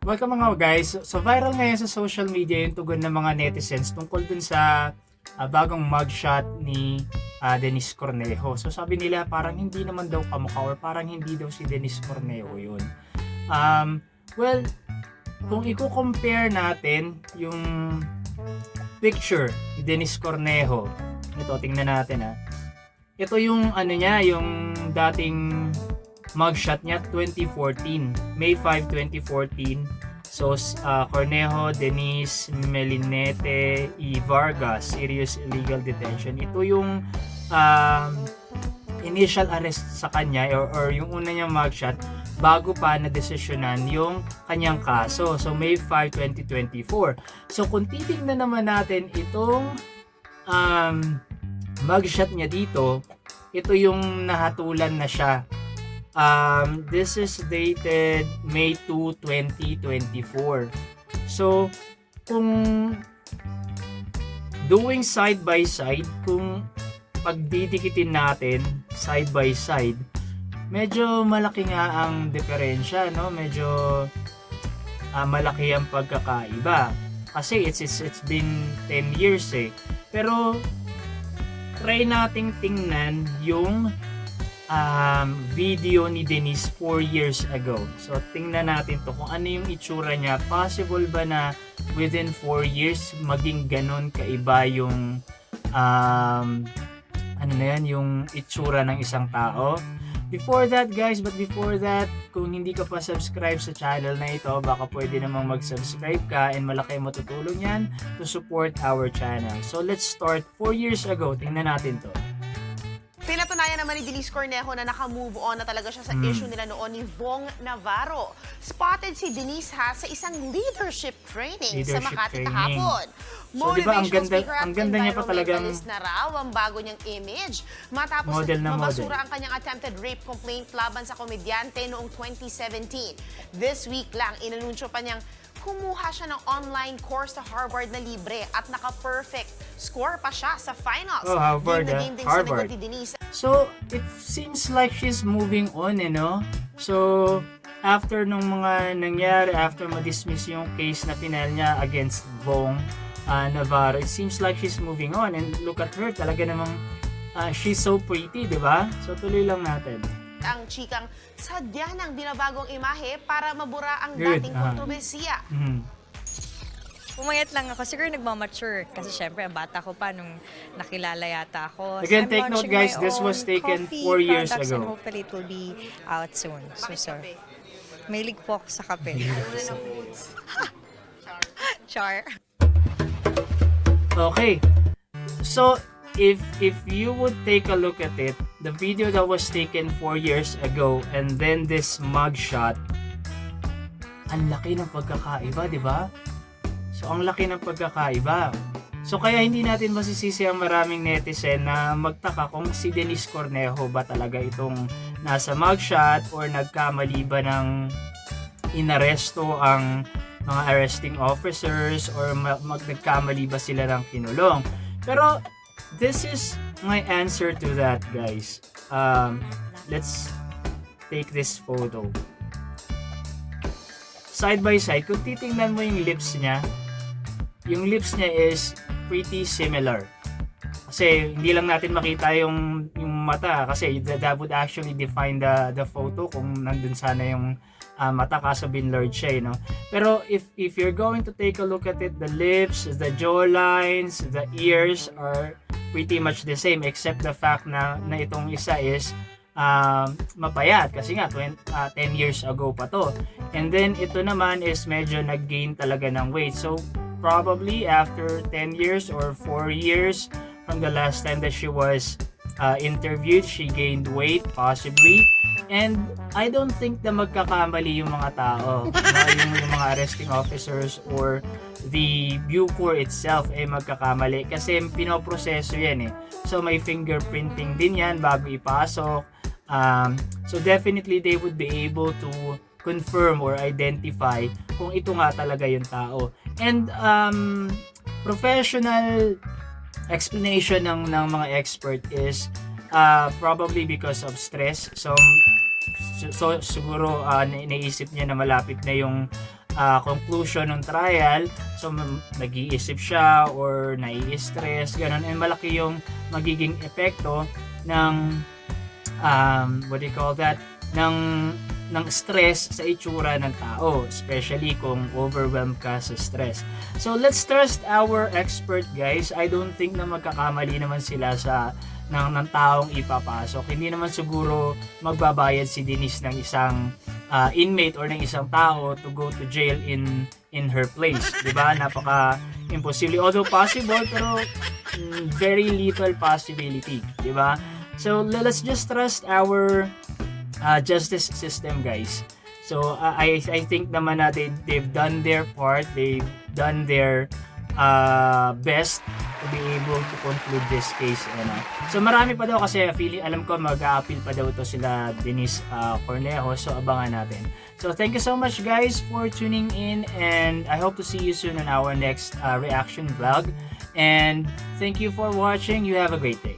Welcome mga guys. So viral ngayon sa social media yung tugon ng mga netizens tungkol dun sa ah, bagong mugshot ni ah, Dennis Cornejo. So sabi nila parang hindi naman daw kamukha or parang hindi daw si Dennis Cornejo yun. Um, well, kung i-compare natin yung picture ni Dennis Cornejo, ito tingnan natin ha. Ito yung ano niya, yung dating mugshot niya 2014 May 5 2014 so uh, Cornejo Denise Melinete E. Vargas serious illegal detention. Ito yung um, initial arrest sa kanya or, or yung una niyang mugshot bago pa na desisyonan yung kanyang kaso. So May 5 2024 so kung titingnan naman natin itong um, mugshot niya dito ito yung nahatulan na siya Um, this is dated May 2, 2024. So, kung doing side by side, kung pagdidikitin natin side by side, medyo malaki nga ang diferensya, no? Medyo ah, malaki ang pagkakaiba. Kasi it's, it's, it's been 10 years eh. Pero, try nating tingnan yung um, video ni Denise 4 years ago. So, tingnan natin to kung ano yung itsura niya. Possible ba na within 4 years maging ganon kaiba yung um, ano na yan, yung itsura ng isang tao. Before that guys, but before that, kung hindi ka pa subscribe sa channel na ito, baka pwede namang mag-subscribe ka and malaki matutulong yan to support our channel. So let's start 4 years ago. Tingnan natin to. Pinatunayan naman ni Denise Cornejo na naka-move on na talaga siya sa Hmm. issue nila noon ni Vong Navarro. Spotted si Denise ha sa isang leadership training sa Leadership Makati training. kahapon. So, di ba, ang ganda- ang ganda niya pa talagang- na raw ang bago niyang image. Matapos Model na mabasura model. ang kanyang attempted rape complaint laban sa komedyante noong 2017. This week lang, inanunsyo pa niyang kumuha siya ng online course sa Harvard na libre at naka-perfect score pa siya sa finals. Oh, Harvard, Game na game din Harvard. sinagot ni Denise So, it seems like she's moving on, eh, no? So, after nung mga nangyari, after ma-dismiss yung case na final niya against Bong uh, Navarro, it seems like she's moving on. And look at her, talaga namang uh, she's so pretty, di ba? So, tuloy lang natin. Ang chikang sadya ng binabagong imahe para mabura ang Good, dating ah. kontrobersiya. Mhm. Pumayat lang ako. Siguro nagmamature. Kasi syempre, ang bata ko pa nung nakilala yata ako. Again, I'm take note, launching guys, my this was own taken coffee four years products ago. And hopefully, it will be out soon. So, Bakit sir. kape? Mahilig po ako sa kape. Char. Okay. So, if if you would take a look at it, the video that was taken 4 years ago and then this mugshot, ang laki ng pagkakaiba, di ba? So, ang laki ng pagkakaiba. So, kaya hindi natin masisisi ang maraming netizen na magtaka kung si Denise Cornejo ba talaga itong nasa mugshot or nagkamali ba ng inaresto ang mga arresting officers or ma- mag nagkamali ba sila ng kinulong. Pero this is my answer to that, guys. Um, let's take this photo. Side by side, kung titingnan mo yung lips niya, yung lips niya is pretty similar. Kasi hindi lang natin makita yung yung mata kasi that, would actually define the the photo kung nandun sana yung ah, mata kaso binlurred siya, eh, no? Pero if if you're going to take a look at it, the lips, the jaw lines, the ears are pretty much the same except the fact na na itong isa is um, mapayat kasi nga 20, ah, 10 years ago pa to. And then ito naman is medyo nag-gain talaga ng weight. So probably after 10 years or 4 years from the last time that she was uh, interviewed, she gained weight possibly. And I don't think na magkakamali yung mga tao, yung, yung mga arresting officers or the Bucor itself ay magkakamali kasi pinoproseso yan eh. So may fingerprinting din yan bago ipasok. Um, so definitely they would be able to confirm or identify kung ito nga talaga yung tao. And um, professional explanation ng, ng mga expert is uh, probably because of stress. So, so siguro uh, na- naisip niya na malapit na yung ah, conclusion ng trial. So, nag-iisip siya or nai-stress, ganun. And malaki yung magiging epekto ng, um, what do you call that? ng ng stress sa itsura ng tao, especially kung overwhelmed ka sa stress. So let's trust our expert guys. I don't think na magkakamali naman sila sa ng, ng taong ipapasok. Hindi naman siguro magbabayad si Denise ng isang ah, inmate or ng isang tao to go to jail in in her place, 'di ba? Napaka imposible although possible pero mm, very little possibility, 'di ba? So le- let's just trust our uh, justice system guys. So uh, I I think naman na they, they've done their part, they've done their uh, best to be able to conclude this case. Ano. So marami pa daw kasi feeling, alam ko mag-a-appeal pa daw to sila Denise uh, Cornejo. So abangan natin. So thank you so much guys for tuning in and I hope to see you soon on our next uh, reaction vlog. And thank you for watching. You have a great day.